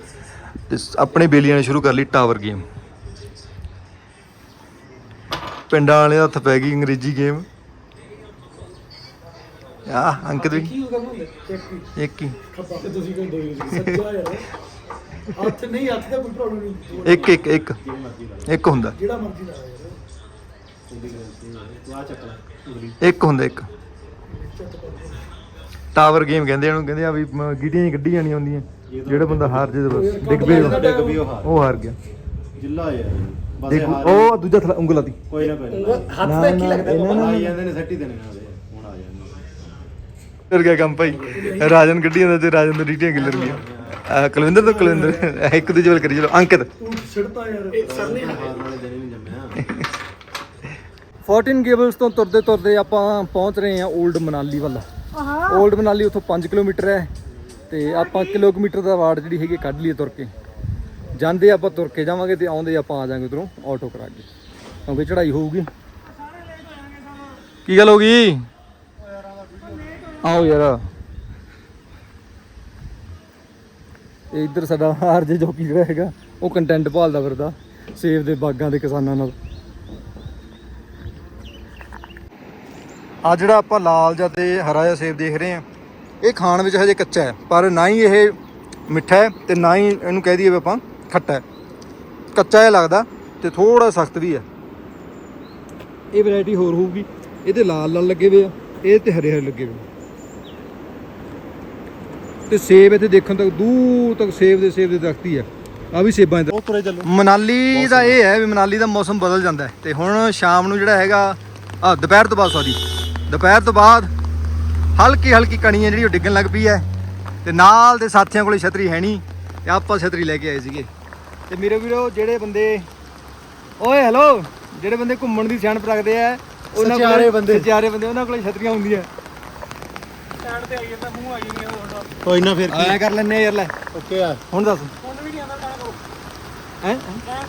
ਤੇ ਸ- ਆਪਣੇ ਬੇਲੀਆਂ ਨੇ ਸ਼ੁਰੂ ਕਰ ਲਈ ਟਾਵਰ ਗੇਮ ਪਿੰਡਾਂ ਵਾਲੇ ਹੱਥ ਪੈ ਗਈ ਅੰਗਰੇਜ਼ੀ ਗੇਮ ਆ ਅੰਕਿਤ ਵੀ। ਕੀ ਇੱਕ ਹੀ। ਖੱਬਾ। ਤੇ ਤੁਸੀਂ ਕਹਿੰਦੇ ਹੋ ਸੱਜਾ ਯਾਰ। ਹੱਥ ਨਹੀਂ ਹੱਥ ਦਾ ਕੋਈ ਪ੍ਰੋਬਲਮ ਨਹੀਂ। ਇੱਕ ਇੱਕ ਇੱਕ। ਇੱਕ ਹੁੰਦਾ। ਜਿਹੜਾ ਮਰਜ਼ੀ ਲਾ ਯਾਰ। ਆ ਚੱਕ ਲੈ ਇੱਕ ਹੁੰਦਾ ਇੱਕ। ਟਾਵਰ ਗੇਮ ਕਹਿੰਦੇ ਇਹਨੂੰ ਕਹਿੰਦੇ ਆ ਵੀ ਗੀਟੀਆਂ ਹੀ ਕੱਢੀਆਂ ਨਹੀਂ ਆਉਂਦੀਆਂ। ਜਿਹੜਾ ਬੰਦਾ ਹਾਰ ਜੇ ਤਾਂ ਬਸ ਡਿੱਗ ਪਏ ਡਿੱਗ ਵੀ ਉਹ ਹਾਰ ਉਹ ਹਾਰ ਗਿਆ। ਜਿੱਲਾ ਯਾਰ। ਹਾਰ ਉਹ ਦੂਜਾ ਥਲਾ ਉਂਗਲਾਂ ਦੀ। ਕੋਈ ਨਾ ਕੋਈ ਹੱਥ ਦਾ ਕੀ ਲੱਗਦਾ ਨੇ ਜਾਂਦੇ ਨੇ ਸੱਟੀ ਦੇਣੇ ਜਾਂਦੇ ਕਰ ਗਿਆ ਕੰਮ ਭਾਈ? ਰਾਜਨ ਗੱਡੀਆਂ ਦਾ ਤੇ ਰਾਜਨ ਤੋਂ ਡੀਟੀਆਂ ਕਿੱਲਰ ਅਹ ਕੁਲਵਿੰਦਰ ਤੋਂ ਕੁਲਵਿੰਦਰ। ਇੱਕ ਦੂਜੇ ਵੱਲ ਕਰੀ ਚਲੋ ਅੰਕਿਤ। ਛਿੜਤਾ ਯਾਰ ਇਹ ਸਰ ਨੇ ਵਾਲੇ ਦਿਨ ਨਹੀਂ ਜੰਮਿਆ 14 ਗੇਬਲਸ ਤੋਂ ਤੁਰਦੇ ਤੁਰਦੇ ਆਪਾਂ ਪਹੁੰਚ ਰਹੇ ਹਾਂ 올ਡ ਮਨਾਲੀ ਵੱਲ। 올ਡ ਮਨਾਲੀ ਉੱਥੋਂ 5 ਕਿਲੋਮੀਟਰ ਹੈ ਤੇ ਆਪਾਂ ਕਿਲੋਮੀਟਰ ਦਾ ਵਾਰਡ ਜਿਹੜੀ ਹੈਗੀ ਕੱਢ ਲਈਏ ਤੁਰ ਕੇ। ਜਾਂਦੇ ਆਪਾਂ ਤੁਰ ਕੇ ਜਾਵਾਂਗੇ ਤੇ ਆਉਂਦੇ ਆਪਾਂ ਆ ਜਾਾਂਗੇ ਉਧਰੋਂ ਆਟੋ ਕਰਾ ਕੇ। ਕਿਉਂਕਿ ਚੜਾਈ ਹੋਊਗੀ। ਕੀ ਗੱਲ ਹੋ ਗਈ? ਆਓ ਯਾਰ। ਇਹ ਇੱਧਰ ਸਾਡਾ ਆਰਜੇ ਜੋਕੀ ਜਿਹੜਾ ਹੈਗਾ, ਉਹ ਕੰਟੈਂਟ ਭਾਲਦਾ ਫਿਰਦਾ, ਸੇਬ ਦੇ ਬਾਗਾਂ ਦੇ ਕਿਸਾਨਾਂ ਨਾਲ। ਆ ਜਿਹੜਾ ਆਪਾਂ ਲਾਲ ਜਿਹਾ ਤੇ ਹਰਾ ਜਿਹਾ ਸੇਬ ਦੇਖ ਰਹੇ ਆ ਇਹ ਖਾਣ ਵਿੱਚ ਹਜੇ ਕੱਚਾ ਹੈ, ਪਰ ਨਾ ਹੀ ਇਹ ਮਿੱਠਾ ਹੈ ਤੇ ਨਾ ਹੀ ਇਹਨੂੰ ਕਹਿ ਦਈਏ ਵੀ ਆਪਾਂ ਖੱਟਾ ਹੈ। ਕੱਚਾ ਜਿਹਾ ਲੱਗਦਾ ਤੇ ਥੋੜਾ ਸਖਤ ਵੀ ਹੈ। ਇਹ ਵੈਰਾਈਟੀ ਹੋਰ ਹੋਊਗੀ। ਇਹਦੇ ਲਾਲ ਲਾਲ ਲੱਗੇ ਹੋਏ ਆ, ਇਹ ਤੇ ਹਰੇ ਹਰੇ ਲੱਗੇ ਹੋਏ ਆ। ਤੇ ਸੇਬ ਇੱਥੇ ਦੇਖਣ ਤੱਕ ਦੂਰ ਤੱਕ ਸੇਬ ਦੇ ਸੇਬ ਦੇ ਦਰਖਤ ਹੀ ਆ। ਆ ਵੀ ਸੇਬਾਂ ਦੇ ਉਹ ਤੁਰੇ ਚੱਲੋ। ਮਨਾਲੀ ਦਾ ਇਹ ਹੈ ਵੀ ਮਨਾਲੀ ਦਾ ਮੌਸਮ ਬਦਲ ਜਾਂਦਾ ਹੈ। ਤੇ ਹੁਣ ਸ਼ਾਮ ਨੂੰ ਜਿਹੜਾ ਹੈਗਾ ਆ ਦੁਪਹਿਰ ਤੋਂ ਬਾਅਦ ਸੌਰੀ ਦੁਪਹਿਰ ਤੋਂ ਬਾਅਦ ਹਲਕੀ ਹਲਕੀ ਕਣੀ ਹੈ ਜਿਹੜੀ ਉਹ ਡਿੱਗਣ ਲੱਗ ਪਈ ਹੈ। ਤੇ ਨਾਲ ਦੇ ਸਾਥੀਆਂ ਕੋਲੇ ਛਤਰੀ ਹੈ ਨਹੀਂ ਤੇ ਆਪਾਂ ਛਤਰੀ ਲੈ ਕੇ ਆਏ ਸੀਗੇ। ਤੇ ਮੇਰੇ ਵੀਰੋ ਜਿਹੜੇ ਬੰਦੇ ਓਏ ਹੈਲੋ ਜਿਹੜੇ ਬੰਦੇ ਘੁੰਮਣ ਦੀ ਸਿਆਣਪ ਰੱਖਦੇ ਆ ਉਹਨਾਂ ਕੋਲੇ ਬੰਦੇ ਉਹਨਾਂ ਕੋਲੇ ਛਤਰੀਆਂ ਹੁੰਦੀਆਂ। ਸਾਈਡ ਤੇ ਆਈ ਜਾਂਦਾ ਮੂੰਹ ਆਈ ਨਹੀਂ ਉਹ ਕੋਈ ਨਾ ਫਿਰ ਐ ਕਰ ਲੈਨੇ ਯਾਰ ਲੈ। ਓਕੇ ਆ। ਹੁਣ ਦੱਸ। ਹੁਣ ਵੀ ਨਹੀਂ ਆਉਂਦਾ ਕਾਣਾ ਕਰੋ ਹੈ?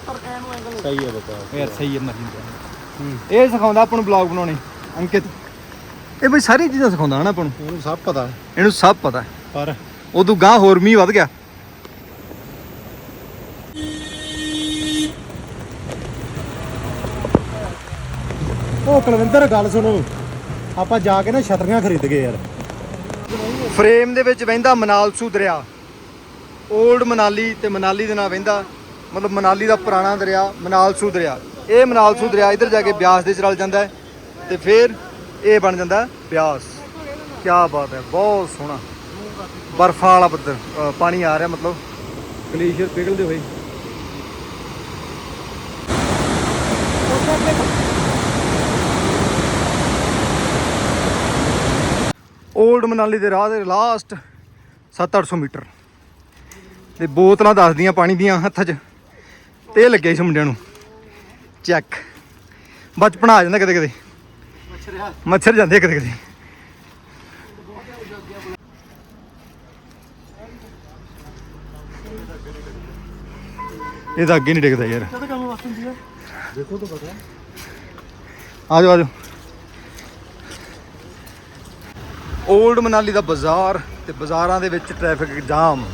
ਪਰ ਨੂੰ ਐਂਗਲ ਸਹੀ ਹੈ ਬਤਾ ਯਾਰ ਸਹੀ ਹੈ ਮਰਜ਼ੀ ਇਹ ਸਿਖਾਉਂਦਾ ਆਪਾਂ ਨੂੰ ਬਲੌਗ ਬਣਾਉਣੇ ਅੰਕਿਤ। ਇਹ ਬਈ ਸਾਰੀਆਂ ਚੀਜ਼ਾਂ ਸਿਖਾਉਂਦਾ ਹਨਾ ਆਪਾਂ ਨੂੰ। ਉਹਨੂੰ ਸਭ ਪਤਾ। ਇਹਨੂੰ ਸਭ ਪਤਾ। ਹੈ ਪਰ ਉਦੋਂ ਗਾਂ ਹੋਰ ਮੀਂਹ ਵੱਧ ਗਿਆ। ਉਹ ਕੁਲਵਿੰਦਰ ਗੱਲ ਸੁਣੋ। ਆਪਾਂ ਜਾ ਕੇ ਨਾ ਛਤਰੀਆਂ ਖਰੀਦ ਗਏ ਯਾਰ। ਫਰੇਮ ਦੇ ਵਿੱਚ ਵਹਿੰਦਾ ਮਨਾਲਸੂ ਦਰਿਆ 올ਡ ਮਨਾਲੀ ਤੇ ਮਨਾਲੀ ਦੇ ਨਾਲ ਵਹਿੰਦਾ, ਮਤਲਬ ਮਨਾਲੀ ਦਾ ਪੁਰਾਣਾ ਦਰਿਆ ਮਨਾਲਸੂ ਦਰਿਆ ਇਹ ਮਨਾਲਸੂ ਦਰਿਆ ਇੱਧਰ ਜਾ ਕੇ ਬਿਆਸ ਦੇ ਚ ਰਲ ਜਾਂਦਾ ਹੈ ਤੇ ਫਿਰ ਇਹ ਬਣ ਜਾਂਦਾ ਬਿਆਸ। ਕੀ ਬਾਤ ਹੈ, ਬਹੁਤ ਸੋਹਣਾ। ਬਰਫਾਂ ਵਾਲਾ ਪੱਧਰ ਪਾਣੀ ਆ ਰਿਹਾ ਮਤਲਬ। ਗਲੇਸ਼ੀਅਰ ਪਿਘਲਦੇ ਹੋਏ। 올ਡ ਮਨਾਲੀ ਦੇ ਰਾਹ ਦੇ ਲਾਸਟ 7-800 ਮੀਟਰ। ਤੇ ਬੋਤਲਾਂ ਦੱਸਦੀਆਂ ਪਾਣੀ ਦੀਆਂ ਹੱਥਾਂ 'ਚ। ਤੇ ਲੱਗਿਆ ਇਸ ਮੁੰਡਿਆਂ ਨੂੰ। ਚੈੱਕ ਬਚਪਨ ਆ ਜਾਂਦਾ ਕਦੇ ਕਦੇ ਮੱਛਰ ਜਾਂਦੇ ਕਦੇ ਕਦੇ ਇਹ ਤਾਂ ਅੱਗੇ ਨਹੀਂ ਡਿੱਗਦਾ ਯਾਰ। ਕਦੇ ਕੰਮ ਵਾਸਤੇ ਹੁੰਦੀ ਹੈ ਦੇਖੋ ਤਾਂ ਪਤਾ ਆ ਜਾਓ ਆ ਜਾਓ। 올ਡ ਮਨਾਲੀ ਦਾ ਬਾਜ਼ਾਰ ਤੇ ਬਾਜ਼ਾਰਾਂ ਦੇ ਵਿੱਚ ਟ੍ਰੈਫਿਕ ਜਾਮ।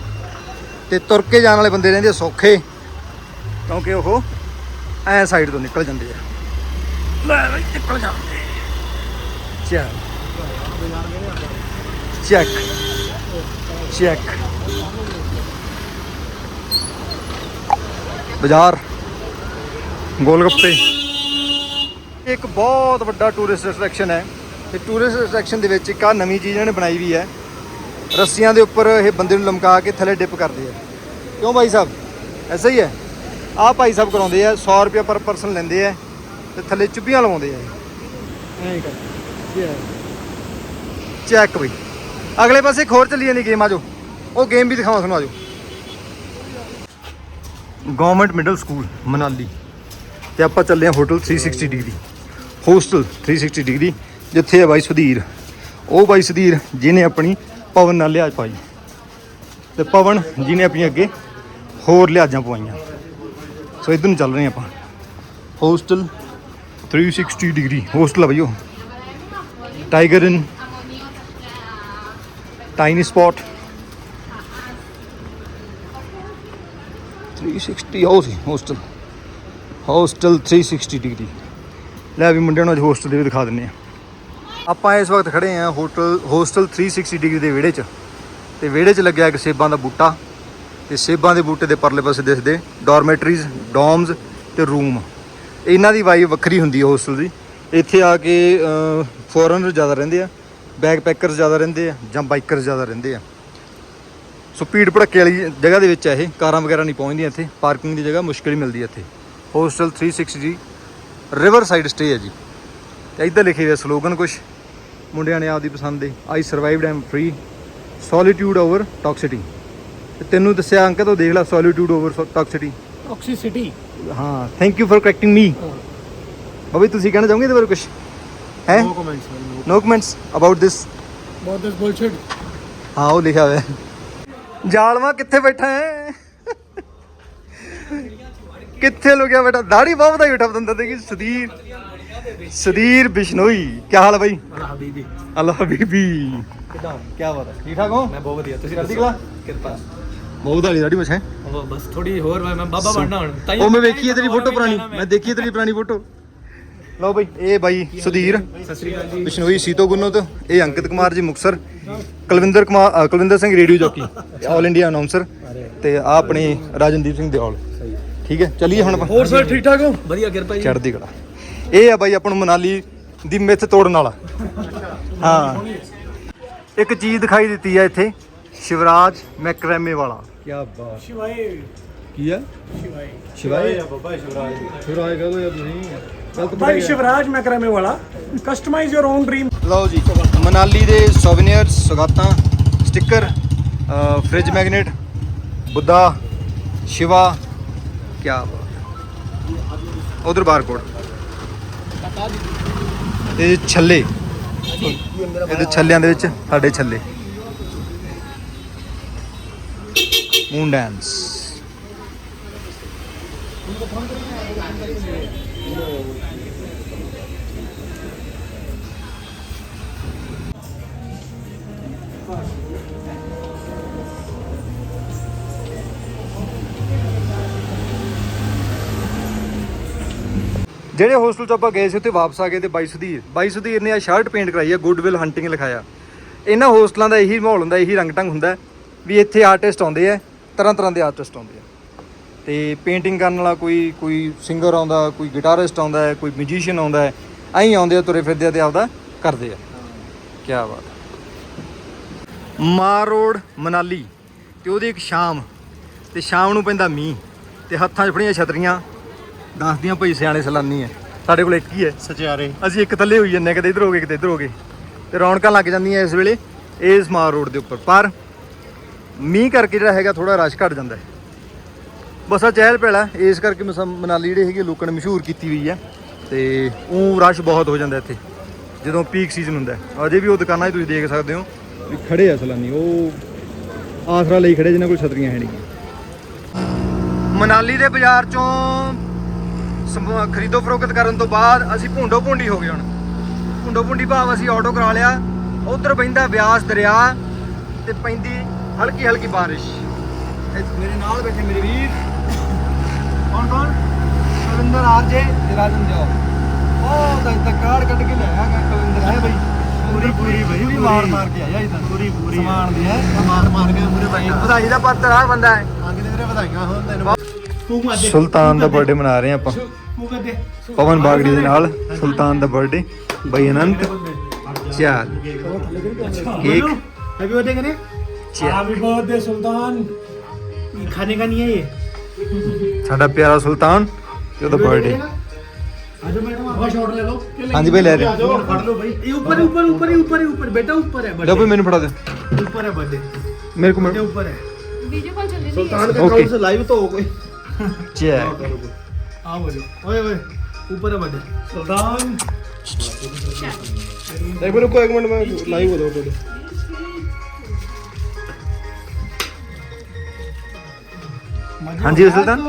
ਤੇ ਤੁਰ ਕੇ ਜਾਣ ਵਾਲੇ ਬੰਦੇ ਰਹਿੰਦੇ ਸੌਖੇ ਕਿਉਂਕਿ ਉਹ ਐ ਸਾਈਡ ਤੋਂ ਨਿਕਲ ਜਾਂਦੇ ਆ। ਲੈ ਬਈ ਨਿਕਲ ਜਾਂਦੇ। ਚੈੱਕ ਚੈੱਕ ਚੈੱਕ ਬਾਜ਼ਾਰ। ਗੋਲ ਗੱਪੇ ਇੱਕ ਬਹੁਤ ਵੱਡਾ ਟੂਰਿਸਟ ਅਟਰੈਕਸ਼ਨ ਹੈ। ਤੇ ਟੂਰਿਸਟ ਅਟਰੈਕਸ਼ਨ ਦੇ ਵਿੱਚ ਇੱਕ ਆ ਨਵੀਂ ਚੀਜ਼ ਇਹਨਾਂ ਨੇ ਬਣਾਈ ਵੀ ਹੈ। ਰੱਸੀਆਂ ਦੇ ਉੱਪਰ ਇਹ ਬੰਦੇ ਨੂੰ ਲਮਕਾ ਕੇ ਥੱਲੇ ਡਿਪ ਕਰਦੇ ਆ। ਕਿਉਂ ਭਾਈ ਸਾਹਿਬ? ਐਸਾ ਹੀ ਹੈ। ਆਹ ਭਾਈ ਸਾਹਿਬ ਕਰਾਉਂਦੇ ਆ 100 ਰੁਪਏ ਪਰ ਪਰਸਨ ਲੈਂਦੇ ਆ ਤੇ ਥੱਲੇ ਚੁੱਭੀਆਂ ਲਵਾਉਂਦੇ ਆ। ਐਂ ਕਰ। ਚੈੱਕ ਬਈ ਅਗਲੇ ਪਾਸੇ ਇੱਕ ਹੋਰ ਚੱਲੀ ਜਾਂਦੀ ਗੇਮ ਆ ਜਾਓ। ਉਹ ਗੇਮ ਵੀ ਦਿਖਾਵਾਂ ਤੁਹਾਨੂੰ ਆ ਜਾਓ। Government middle school Manali. ਤੇ ਆਪਾਂ ਚੱਲੇ ਆ ਹੋਟਲ 360 ਡਿਗਰੀ ਹੋਸਟਲ 360 ਡਿਗਰੀ ਜਿੱਥੇ ਆ ਬਾਈ ਸੁਧੀਰ। ਉਹ ਬਾਈ ਸੁਧੀਰ ਜਿਹਨੇ ਆਪਣੀ ਪਵਨ ਨਾਲ ਲਿਹਾਜ਼ ਪਾਈ। ਤੇ ਪਵਨ ਜਿਹਨੇ ਆਪਣੀ ਅੱਗੇ ਹੋਰ ਲਿਹਾਜ਼ਾਂ ਪਵਾਈਆਂ। ਸੋ ਇਧਰ ਨੂੰ ਚੱਲ ਰਹੇ ਆਪਾਂ। ਹੋਸਟਲ 360 ਡਿਗਰੀ ਹੋਸਟਲ ਆ ਬਈ ਉਹ। ਟਾਈਗਰ ਇਨ tiny spot 360 ਉਹ ਸੀ ਹੋਸਟਲ ਹੋਸਟਲ 360 ਡਿਗਰੀ ਲੈ ਵੀ ਮੁੰਡਿਆਂ ਨੂੰ ਅੱਜ ਹੋਸਟਲ ਦੇ ਵੀ ਦਿਖਾ ਦਿੰਨੇ ਆ ਆਪਾਂ ਇਸ ਵਕਤ ਖੜੇ ਆ ਹੋਟਲ, ਹੋਸਟਲ 360 ਡਿਗਰੀ ਦੇ ਵਿਹੜੇ 'ਚ। ਤੇ ਵਿਹੜੇ 'ਚ ਲੱਗਿਆ ਇੱਕ ਸੇਬਾਂ ਦਾ ਬੂਟਾ। ਤੇ ਸੇਬਾਂ ਦੇ ਬੂਟੇ ਦੇ ਪਰਲੇ ਪਾਸੇ ਦਿਸਦੇ ਡਾਰਮੈਟਰੀਜ਼ ਡੋਮਸ ਤੇ ਰੂਮ ਇਹਨਾਂ ਦੀ ਵਾਈਬ ਵੱਖਰੀ ਹੁੰਦੀ ਹੈ ਹੋਸਟਲ ਦੀ। ਇੱਥੇ ਆ ਕੇ ਫੋਰਨਰ ਜ਼ਿਆਦਾ ਰਹਿੰਦੇ ਆ ਬੈਗ ਪੈਕਰਸ ਜ਼ਿਆਦਾ ਰਹਿੰਦੇ ਆ, ਜਾਂ ਬਾਈਕਰਸ ਜ਼ਿਆਦਾ ਰਹਿੰਦੇ ਆ। ਸੋ ਭੀੜ ਭੜੱਕੇ ਵਾਲੀ ਜਗ੍ਹਾ ਦੇ ਵਿੱਚ ਆ ਇਹ। ਕਾਰਾਂ ਵਗੈਰਾ ਨਹੀਂ ਪਹੁੰਚਦੀਆਂ ਇੱਥੇ। ਪਾਰਕਿੰਗ ਦੀ ਜਗ੍ਹਾ ਮੁਸ਼ਕਿਲ ਹੀ ਮਿਲਦੀ ਹੈ ਇੱਥੇ। ਹੋਸਟਲ 360 ਰਿਵਰ ਸਾਈਡ ਸਟੇ ਹੈ ਜੀ। ਤੇ ਇੱਧਰ ਲਿਖੇ ਹੋਏ ਸਲੋਗਨ ਕੁਝ ਮੁੰਡਿਆਂ ਨੇ ਆਪਦੀ ਪਸੰਦ ਦੇ I survived am free solitude over toxicity ਤੇ ਤੈਨੂੰ ਦੱਸਿਆ ਅੰਕਲ ਤੋਂ ਦੇਖ ਲੈ ਸੋਲੀਟਿਊਡ ਓਵਰ ਟੌਕਸਿਟੀ ਟੌਕਸਿਸਿਟੀ ਹਾਂ thank you for correcting me Bobby ਤੁਸੀਂ ਕਹਿਣਾ ਚਾਹੋਗੇ ਇਹਦੇ ਬਾਰੇ ਕੁਝ ਹੈ? No comments no comments about this ਬਹੁਤ ਦਿਸ ਬੁਲਸ਼ਿਟ ਹਾਂ ਉਹ ਲਿਖਿਆ ਹੋਇਆ। ਜਾਲਵਾ ਕਿੱਥੇ ਬੈਠਾ ਹੈ? ਕਿੱਥੇ ਲੁਕਿਆ ਬੈਠਾ? ਦਾੜੀ ਬਹੁਤ ਦਾ ਬੈਠਾ ਬੰਦਾ ਤੇ ਕਿ ਸੁਧੀਰ ਸੁਧੀਰ ਬਿਸ਼ਨੋਈ ਕੀ ਹਾਲ ਹੈ ਬਾਈ? ਹਬੀਬੀ। ਅੱਲਾ ਹਬੀਬੀ। ਕਿਦਾਂ? ਕੀ ਬਾਤ ਹੈ ਠੀਕ ਠਾਕ ਹੋ? ਮੈਂ ਬਹੁਤ ਵਧੀਆ ਤੁਸੀਂ ਕਲਾ ਕਿਰਪਾ। ਬਹੁਤ ਵਾਲੀ ਦਾੜੀ ਮਛ ਹੈ? ਉਹ ਬਸ ਥੋੜੀ ਹੋਰ ਮੈਂ ਬਾਬਾ ਬਣਨਾ ਹੁਣ। ਉਹ ਮੈਂ ਵੇਖੀ ਹੈ ਤੇਰੀ ਫੋਟੋ ਪੁਰਾਣੀ। ਮੈਂ। ਦੇਖੀ ਹੈ ਤੇਰੀ ਪੁਰਾਣੀ ਫੋਟੋ। ਲਓ ਬਾਈ ਇਹ ਬਾਈ ਸੁਧੀਰ ਬਿਸ਼ਨੋਈ ਸੀਤੋ ਗੁੰਨੋਤ ਇਹ Ankit Kumar ji Muktsar Kulwinder Kumar Kulwinder Singh radio jockey all India announcer ਤੇ ਆ ਆਪਣੀ ਰਾਜਨਦੀਪ ਸਿੰਘ ਦਿਓਲ। ਠੀਕ ਹੈ ਚੱਲੀਏ ਹੁਣ ਹੋਰ ਸਰ ਠੀਕ ਠਾਕ ਹੋ? ਵਧੀਆ ਕਿਰਪਾ ਜੀ। ਚੜ੍ਹਦੀ ਕਲਾ। ਇਹ ਆ ਬਾਈ ਆਪਾਂ ਨੂੰ ਮਨਾਲੀ ਦੀ ਮਿੱਥ ਤੋੜਨ ਵਾਲਾ। ਹਾਂ। ਇੱਕ ਚੀਜ਼ ਦਿਖਾਈ ਦਿੱਤੀ ਆ ਇੱਥੇ ਸ਼ਿਵਰਾਜ ਮੈਕਰੈਮੇ ਵਾਲਾ। ਕੀ ਬਾਤ। ਸ਼ਿਵਾਏ। ਕੀ ਆ? ਸ਼ਿਵਾਏ। ਸ਼ਿਵਾਏ? ਆ ਬੱਬਾ ਸ਼ਿਵਰਾਜ ਸ਼ਿਵਰਾਜ ਕਹੋ ਯਾਰ ਤੁਸੀਂ? ਭਾਈ ਸ਼ਿਵਰਾਜ ਮੈਕਰਾਮੇ ਵਾਲਾ। ਕਸਟਮਾਈਜ਼ ਯੋਰ ਓਨ ਡ੍ਰੀਮ ਲਓ ਜੀ ਮਨਾਲੀ ਦੇ souvenirs ਸੁਗਾਤਾਂ sticker fridge magnet Buddha Shiva ਕੀ ਬਾਤ। ਉਧਰ ਬਾਰਕੋਡ ਤੇ ਛੱਲੇ। ਇਹਦੇ ਛੱਲਿਆਂ ਦੇ ਵਿੱਚ ਸਾਡੇ ਛੱਲੇ। ਮੂਨ ਡਾਂਸ ਜਿਹੜੇ ਹੋਸਟਲ 'ਚ ਆਪਾਂ ਗਏ ਸੀ, ਉੱਥੇ ਵਾਪਸ ਆ ਗਏ ਤੇ ਬਾਈ ਸੁਧੀਰ। ਬਾਈ ਸੁਧੀਰ ਨੇ ਆ ਸ਼ਰਟ ਪੇਂਟ ਕਰਾਈ ਆ ਗੁੱਡਵਿਲ ਹੰਟਿੰਗ ਲਿਖਾਇਆ। ਇਹਨਾਂ ਹੋਸਟਲਾਂ ਦਾ ਇਹੀ ਮਾਹੌਲ ਹੁੰਦਾ, ਇਹੀ ਰੰਗ ਢੰਗ ਹੁੰਦਾ ਵੀ ਇੱਥੇ ਆਰਟਿਸਟ ਆਉਂਦੇ ਆ, ਤਰ੍ਹਾਂ ਤਰ੍ਹਾਂ ਦੇ ਆਰਟਿਸਟ ਆਉਂਦੇ ਆ। ਤੇ ਪੇਂਟਿੰਗ ਕਰਨ ਵਾਲਾ ਕੋਈ ਕੋਈ ਸਿੰਗਰ ਆਉਂਦਾ, ਕੋਈ ਗਿਟਾਰਿਸਟ ਆਉਂਦਾ ਹੈ, ਕੋਈ ਮਿਊਜ਼ੀਸ਼ੀਅਨ ਆਉਂਦਾ ਹੈ ਐਂ ਆਉਂਦੇ ਆ, ਤੁਰੇ ਫਿਰਦੇ ਆ ਤੇ ਆਪਦਾ ਕਰਦੇ ਆ। ਕੀ ਬਾਤ ਮਾਰ ਰੋਡ ਮਨਾਲੀ, ਤੇ ਉਹਦੀ ਇੱਕ ਸ਼ਾਮ, ਤੇ ਸ਼ਾਮ ਨੂੰ ਪੈਂਦਾ ਮੀਂਹ, ਤੇ ਹੱਥਾਂ 'ਚ ਫੜੀਆਂ ਛਤਰੀਆਂ ਦੱਸਦੀਆਂ ਭਈ ਸਿਆਣੇ ਸਲਾਨੀ ਐ। ਸਾਡੇ ਕੋਲ ਇੱਕ ਹੀ ਐ। ਸਚਿਆਰੇ। ਅਸੀਂ ਇੱਕ ਥੱਲੇ ਹੋਈ ਜੰਨੇ ਕਦੇ ਇਧਰ ਹੋ ਗਏ ਕਿਤੇ ਇਧਰ ਹੋ ਗਏ। ਤੇ ਰੌਣਕਾਂ ਲੱਗ ਜਾਂਦੀਆਂ ਇਸ ਵੇਲੇ ਇਸ ਮਾਰ ਰੋਡ ਦੇ ਉੱਪਰ। ਪਰ ਮੀਂਹ ਕਰਕੇ ਜਿਹੜਾ ਹੈਗਾ ਥੋੜਾ ਰਸ਼ ਘਟ ਜਾਂਦਾ ਹੈ ਬਸ ਆ ਚਹਿਲ ਪਹਿਲਾ ਇਸ ਕਰਕੇ ਮਸਾ- ਮਨਾਲੀ ਜਿਹੜੇ ਹੈਗੇ ਲੋਕਾਂ ਨੇ ਮਸ਼ਹੂਰ ਕੀਤੀ ਹੋਈ ਹੈ ਤੇ ਉਹ ਰਸ਼ ਬਹੁਤ ਹੋ ਜਾਂਦਾ ਇੱਥੇ ਜਦੋਂ ਪੀਕ ਸੀਜ਼ਨ ਹੁੰਦਾ ਅਜੇ ਵੀ ਉਹ ਦੁਕਾਨਾਂ 'ਚ ਤੁਸੀਂ ਦੇਖ ਸਕਦੇ ਹੋ ਵੀ ਖੜੇ ਆ ਸਲਾਨੀ। ਉਹ ਆਸਰਾ ਲਈ ਖੜੇ ਜਿਨ੍ਹਾਂ ਕੋਲ ਛਤਰੀਆਂ ਹੈ ਨਹੀਂ ਮਨਾਲੀ ਦੇ ਬਾਜ਼ਾਰ ਚੋਂ ਸਮ- ਖਰੀਦੋ ਫਰੋਖਤ ਕਰਨ ਤੋਂ ਬਾਅਦ ਅਸੀਂ ਭੁੰਡੋ ਭੁੰਡੀ ਹੋ ਗਏ ਹੁਣ। ਭੁੰਡੋ ਭੁੰਡੀ ਭਾਵ ਅਸੀਂ ਆਟੋ ਕਰਾ ਲਿਆ ਉਧਰ ਪੈਂਦਾ ਬਿਆਸ ਦਰਿਆ ਤੇ ਪੈਂਦੀ ਹਲਕੀ ਹਲਕੀ ਬਾਰਿਸ਼। ਮੇਰੇ ਨਾਲ ਬੈਠੇ ਮੇਰੇ ਵੀਰ। ਕੌਣ ਕੌਣ? ਕਵਿੰਦਰ ਆਰਜੇ ਤੇ ਰਾਜਨ ਜੋ ਉਹ ਤਾਂ ਇੱਥੇ ਕਾਰਡ ਕੱਢ ਕੇ ਲਿਆਇਆ ਗਾ ਕਵਿੰਦਰ ਹੈ ਬਈ। ਪੂਰੀ ਪੂਰੀ ਬਈ ਪੂਰੀ ਮਾਰ ਮਾਰ ਕੇ ਆਇਆ ਇਦਾਂ ਪੂਰੀ ਪੂਰੀ। ਸਮਾਨ ਦੀ ਹੈ। ਮਾਰ ਮਾਰ ਕੇ ਪੂਰੇ ਬੈਠਾ ਵਧਾਈ ਦਾ ਪੱਤਰ ਆ ਬੰਦਾ ਹੈ। ਆਗੇ ਤੇਰੇ ਵਧਾਈਆਂ ਹੋਣ ਤੈਨੂੰ ਸੁਲਤਾਨ ਦਾ ਬਰਥਡੇ ਮਨਾ ਰਹੇ ਆਪਾਂ। ਪਵਨ ਬਾਗੜੀ ਦੇ ਨਾਲ ਸੁਲਤਾਨ ਦਾ ਬਰਥਡੇ ਬਈ ਅਨੰਤ। ਚਾਰ ਕੇਕ। ਹੈਪੀ ਬਰਥਡੇ ਕਰੇ। Happy birthday Sultan. ਖਾਣੇ ਦਾ ਨਹੀਂ ਹੈ ਇਹ? ਸਾਡਾ ਪਿਆਰਾ ਸੁਲਤਾਨ ਤੇ ਉਹਦਾ ਬਰਥਡੇ ਹਾਂਜੀ ਬਈ ਲੈ ਰਹੇ ਉੱਪਰ ਉੱਪਰ ਉੱਪਰ ਉੱਪਰ ਉੱਪਰ। ਬੇਟਾ ਉੱਪਰ ਹੈ ਬਰਥਡੇ ਮੈਨੂੰ ਫੜਾ ਦੇ। ਉੱਪਰ ਹੈ ਬਰਥਡੇ ਮੇਰੇ ਕੋਲ ਉੱਪਰ ਹੈ। ਵੀਡੀਓ ਕਾਲ ਚੱਲ ਰਹੀ ਹੈ। ਸੁਲਤਾਨ ਦਾ ਅਕਾਊਂਟ ਲਾਈਵ ਤਾਂ ਹੋ ਕੋਈ चेक आओ भाई ओए ओए ऊपर है बड़े सुल्तान एक मिनट को एक मिनट में लाइव हो जाओ थोड़े हाँ जी सुल्तान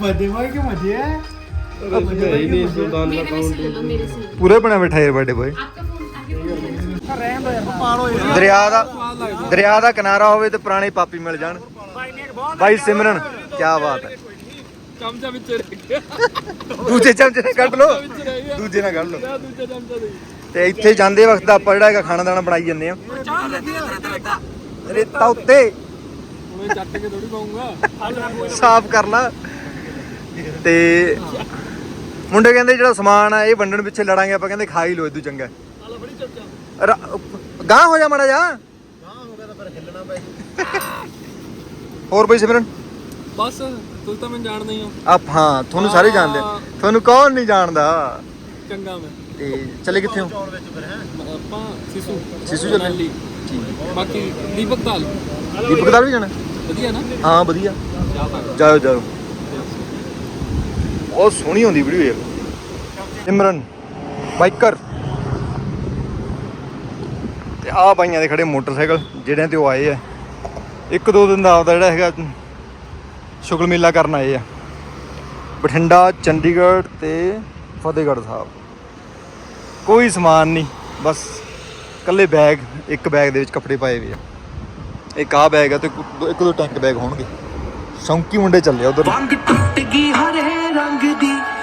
बर्थडे बॉय के मजे है ਪੂਰੇ ਬਣਾ ਬੈਠਾ ਯਾਰ ਬਰਥਡੇ ਬੋਏ ਦਰਿਆ ਦਾ ਦਰਿਆ ਦਾ ਕਿਨਾਰਾ ਹੋਵੇ ਤੇ ਪੁਰਾਣੇ ਪਾਪੀ ਮਿਲ ਜਾਣ ਬਾਈ ਸਿਮਰਨ ਕਿਆ ਬਾਤ ਹੈ। ਚਮਚਾ ਵਿੱਚ ਰਹਿ ਗਿਆ। ਦੂਜੇ ਚਮਚੇ ਨਾਲ ਕੱਢ ਲਓ। ਦੂਜੇ ਨਾਲ ਕੱਢ ਲਓ। ਤੇ ਇੱਥੇ ਜਾਂਦੇ ਵਕਤ ਆਪਾਂ ਜਿਹੜਾ ਹੈਗਾ ਖਾਣਾ ਦਾਣਾ ਬਣਾਈ ਜੰਨੇ ਆ ਰੇਤਾ। ਉੱਤੇ। ਸਾਫ਼ ਕਰ ਲਾ। ਤੇ ਮੁੰਡੇ ਕਹਿੰਦੇ ਜਿਹੜਾ ਸਮਾਨ ਆ ਇਹ ਵੰਡਣ ਪਿੱਛੇ ਲੜਾਂਗੇ ਆਪਾਂ ਕਹਿੰਦੇ ਖਾ ਹੀ ਲੋ ਇਦੂ ਚੰਗਾ ਗਾਂ ਹੋ ਜਾ ਮੜਾ ਜਾ ਗਾਂ ਹੋ ਗਿਆ ਤਾਂ ਪਰ ਹਿੱਲਣਾ ਪੈ ਹੋਰ ਬਈ ਸਿਮਰਨ। ਬਸ ਤੁਸੀਂ ਤਾਂ ਮੈਨੂੰ ਜਾਣਦੇ ਹੀ ਹੋ। ਆਪ ਹਾਂ ਤੁਹਾਨੂੰ ਸਾਰੇ ਜਾਣਦੇ ਤੁਹਾਨੂੰ ਕੌਣ ਨਹੀਂ ਜਾਣਦਾ? ਚੰਗਾ ਮੈਂ। ਤੇ ਚਲੇ ਕਿੱਥੇ ਹੋ? ਆਪਾਂ ਸਿਸੂ। ਸਿਸੂ ਚੱਲੇ? ਠੀਕ। ਬਾਕੀ ਦੀਪਕ ਤਾਲ ਦੀਪਕ ਦਾਲ ਵੀ ਜਾਣਾ? ਵਧੀਆ ਨਾ? ਹਾਂ ਵਧੀਆ। ਜਾਓ ਜਾਓ। ਬਹੁਤ ਸੋਹਣੀ ਹੁੰਦੀ ਵੀਡੀਓ ਯਾਰ ਸਿਮਰਨ ਬਾਈਕਰ। ਤੇ ਆ ਬਾਈਆਂ ਦੇ ਖੜੇ ਮੋਟਰਸਾਈਕਲ ਜਿਹੜਿਆਂ ਤੇ ਉਹ ਆਏ ਆ। ਇੱਕ ਦੋ ਦਿਨ ਦਾ ਆਪਦਾ ਜਿਹੜਾ ਹੈਗਾ ਸ਼ੁਗਲ ਮੇਲਾ ਕਰਨ ਆਏ ਆ। ਬਠਿੰਡਾ, ਚੰਡੀਗੜ੍ਹ ਤੇ ਫਤਿਹਗੜ੍ਹ ਸਾਹਿਬ। ਕੋਈ ਸਮਾਨ ਨਹੀਂ, ਬਸ ਕੱਲੇ ਬੈਗ, ਇੱਕ ਬੈਗ ਦੇ ਵਿੱਚ ਕੱਪੜੇ ਪਾਏ ਹੋਏ ਆ। ਇੱਕ ਆ ਬੈਗ ਆ ਤੇ ਇੱਕ ਦੋ- ਟੈਂਕ ਬੈਗ ਹੋਣਗੇ। ਸ਼ੌਂਕੀ ਮੁੰਡੇ ਚੱਲੇ ਉਧਰ ਵੰਗ ਟੁੱਟ ਗਈ ਹਰੇ ਰੰਗ ਦੀ।